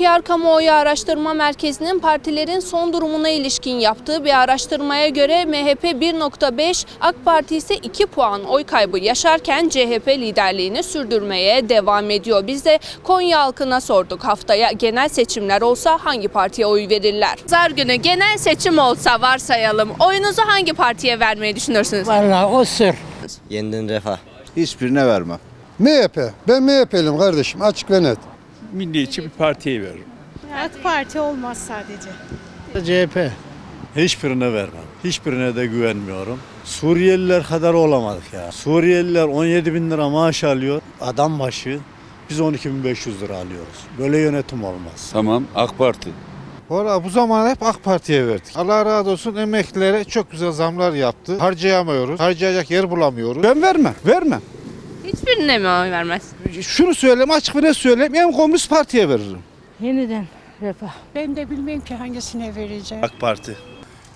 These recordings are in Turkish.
PR Kamuoyu Araştırma Merkezi'nin partilerin son durumuna ilişkin yaptığı bir araştırmaya göre MHP 1.5, AK Parti ise 2 puan oy kaybı yaşarken CHP liderliğini sürdürmeye devam ediyor. Biz de Konya halkına sorduk haftaya genel seçimler olsa hangi partiye oy verirler? Pazar günü genel seçim olsa varsayalım oyunuzu hangi partiye vermeyi düşünürsünüz? Vallahi o sır. Yeniden refah. Hiçbirine vermem. MHP. Ben MHP'liyim kardeşim açık ve net. Milliyetçi bir partiye veririm. AK Parti olmaz sadece. CHP. Hiçbirine vermem. Hiçbirine de güvenmiyorum. Suriyeliler kadar olamadık ya. Suriyeliler 17 bin lira maaş alıyor. Adam başı biz 12.500 lira alıyoruz. Böyle yönetim olmaz. Tamam AK Parti. Valla bu zamana hep AK Parti'ye verdik. Allah razı olsun emeklilere çok güzel zamlar yaptı. Harcayamıyoruz. Harcayacak yer bulamıyoruz. Ben vermem. Vermem. Hiçbirine mi oy vermez? Şunu söyleyeyim açık ve net söyleyeyim. En komünist partiye veririm. Yeniden refah. Ben de bilmem ki hangisine vereceğim. AK Parti.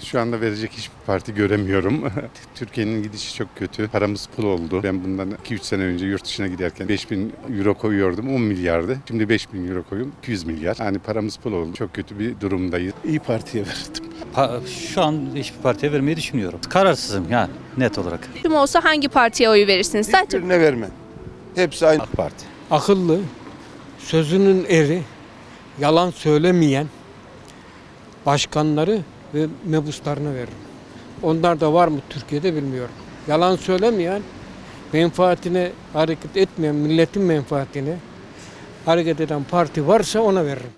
Şu anda verecek hiçbir parti göremiyorum. Türkiye'nin gidişi çok kötü. Paramız pul oldu. Ben bundan 2-3 sene önce yurt dışına giderken 5000 euro koyuyordum 10 milyardı. Şimdi 5000 euro koyuyorum 200 milyar. Yani paramız pul oldu. Çok kötü bir durumdayız. İyi Parti'ye verdim. Pa- Şu an hiçbir partiye vermeyi düşünmüyorum. Kararsızım yani net olarak. Seçim olsa hangi partiye oy verirsiniz? Sadece Hiçbirine vermem. Hepsi aynı. AK Parti. akıllı, sözünün eri, yalan söylemeyen başkanları ve mebuslarına veririm. Onlar da var mı Türkiye'de bilmiyorum. Yalan söylemeyen, menfaatine hareket etmeyen, milletin menfaatine hareket eden parti varsa ona veririm.